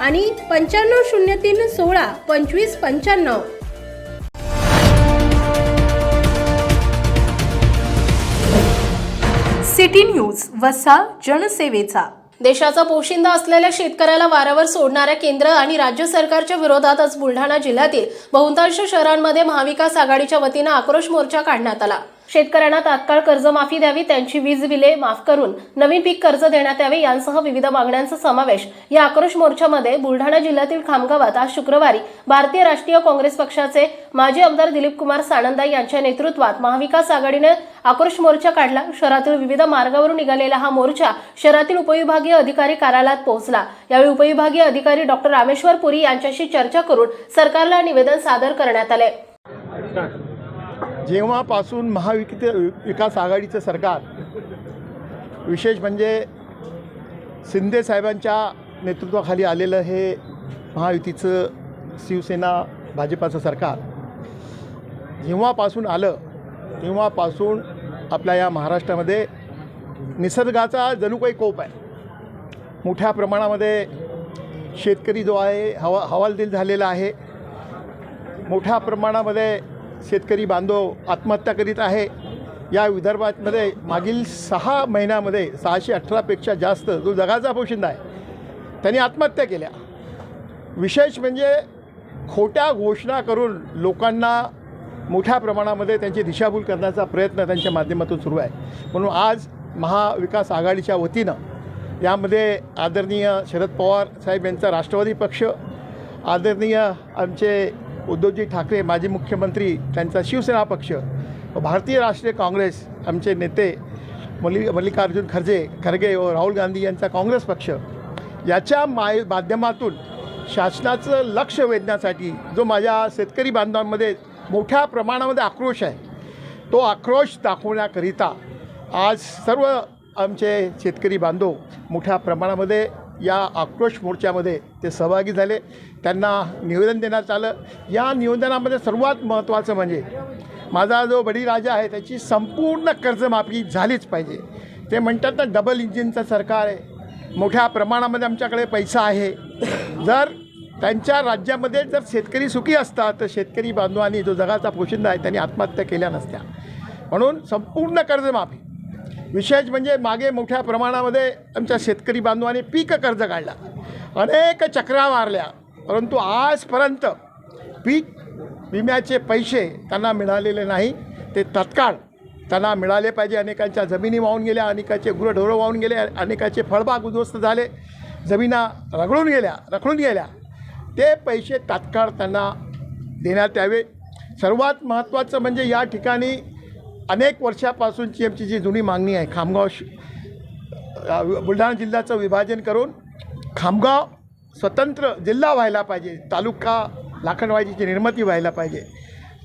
आणि पंच्याण्णव शून्य तीन सोळा पंचवीस पंच्याण्णव. सिटी न्यूज वसा जनसेवेचा. देशाचा पोशिंदा असलेल्या शेतकऱ्याला वाऱ्यावर सोडणाऱ्या केंद्र आणि राज्य सरकारच्या विरोधात आज बुलढाणा जिल्ह्यातील बहुतांश शहरांमध्ये महाविकास आघाडीच्या वतीनं आक्रोश मोर्चा काढण्यात आला. शेतकऱ्यांना तात्काळ कर्जमाफी द्यावी त्यांची वीज बिले माफ करून नवीन पीक कर्ज देण्यात यावे यांसह विविध मागण्यांचा समावेश. या आक्रोश मोर्चामध्ये बुलढाणा जिल्ह्यातील खामगावात आज शुक्रवारी भारतीय राष्ट्रीय काँग्रेस पक्षाचे माजी आमदार दिलीप कुमार सानंदा यांच्या नेतृत्वात महाविकास आघाडीने आक्रोश मोर्चा काढला. शहरातील विविध मार्गावरून निघालेला हा मोर्चा शहरातील उपविभागीय अधिकारी कार्यालयात पोहोचला. यावेळी उपविभागीय अधिकारी डॉक्टर रामेश्वर पुरी यांच्याशी चर्चा करून सरकारला निवेदन सादर करण्यात आले. जेव्हापासून महाविक विकास आघाडीचं सरकार विशेष म्हणजे शिंदे साहेबांच्या नेतृत्वाखाली आलेलं हे महायुतीचं शिवसेना भाजपाचं सरकार जेव्हापासून आलं तेव्हापासून आपल्या या महाराष्ट्रामध्ये निसर्गाचा जणू काही कोप आहे. मोठ्या प्रमाणामध्ये शेतकरी जो आहे हवा हवालदिल झालेला आहे. मोठ्या प्रमाणामध्ये शेतकरी बांधव आत्महत्या करीत आहे. या विदर्भामध्ये मागील सहा महिन्यामध्ये सहाशे अठरापेक्षा जास्त जो जगाचा पोशिंदा आहे त्यांनी आत्महत्या केल्या. विशेष म्हणजे खोट्या घोषणा करून लोकांना मोठ्या प्रमाणामध्ये त्यांची दिशाभूल करण्याचा प्रयत्न त्यांच्या माध्यमातून सुरू आहे. म्हणून आज महाविकास आघाडीच्या वतीनं यामध्ये आदरणीय शरद पवार साहेब यांचा राष्ट्रवादी पक्ष आदरणीय आमचे उद्धवजी ठाकरे माजी मुख्यमंत्री त्यांचा शिवसेना पक्ष व भारतीय राष्ट्रीय काँग्रेस आमचे नेते मल्ली मल्लिकार्जुन खरजे खरगे व राहुल गांधी यांचा काँग्रेस पक्ष. याच्या माय माध्यमातून शासनाचं लक्ष वेधण्यासाठी जो माझ्या शेतकरी बांधवांमध्ये मोठ्या प्रमाणामध्ये आक्रोश आहे तो आक्रोश दाखवण्याकरिता आज सर्व आमचे शेतकरी बांधव मोठ्या प्रमाणामध्ये या आक्रोश मोर्चामध्ये ते सहभागी झाले. त्यांना निवेदन देण्यात आलं. या निवेदनामध्ये सर्वात महत्त्वाचं म्हणजे माझा जो बळीराजा आहे त्याची संपूर्ण कर्जमाफी झालीच पाहिजे. ते म्हणतात ना डबल इंजिनचं सरकार आहे. मोठ्या प्रमाणामध्ये आमच्याकडे पैसा आहे. जर त्यांच्या राज्यामध्ये जर शेतकरी सुखी असतात तर शेतकरी बांधवांनी जो जगाचा पोशिंदा आहे त्यांनी आत्महत्या केल्या नसत्या. म्हणून संपूर्ण कर्जमाफी विशेष म्हणजे मागे मोठ्या प्रमाणामध्ये आमच्या शेतकरी बांधवांनी पीक कर्ज काढला. अनेक चक्रा मारल्या परंतु आजपर्यंत पीक विम्याचे पैसे त्यांना मिळालेले नाही. ते तत्काळ त्यांना मिळाले पाहिजे. अनेकांच्या जमिनी वाहून गेल्या अनेकाचे गुरढोरं वाहून गेले अनेकाचे फळबाग उद्ध्वस्त झाले. जमिना रगडून गेल्या रखडून गेल्या. ते पैसे तात्काळ त्यांना देण्यात यावे. सर्वात महत्त्वाचं म्हणजे या ठिकाणी अनेक वर्षापासूनची आमची जी जुनी मागणी आहे खामगाव श बुलढाणा जिल्ह्याचं विभाजन करून खामगाव स्वतंत्र जिल्हा व्हायला पाहिजे तालुका लाखनवाडीची निर्मिती व्हायला पाहिजे.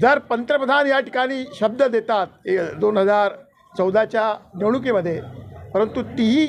जर पंतप्रधान या ठिकाणी शब्द देतात दोन हजार चौदाच्या निवडणुकीमध्ये परंतु तीही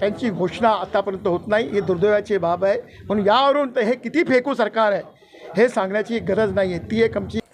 त्यांची घोषणा आतापर्यंत होत नाही ही दुर्दैवाची बाब आहे. म्हणून यावरून तर हे किती फेकू सरकार आहे हे सांगण्याची गरज नाही आहे ती एक आमची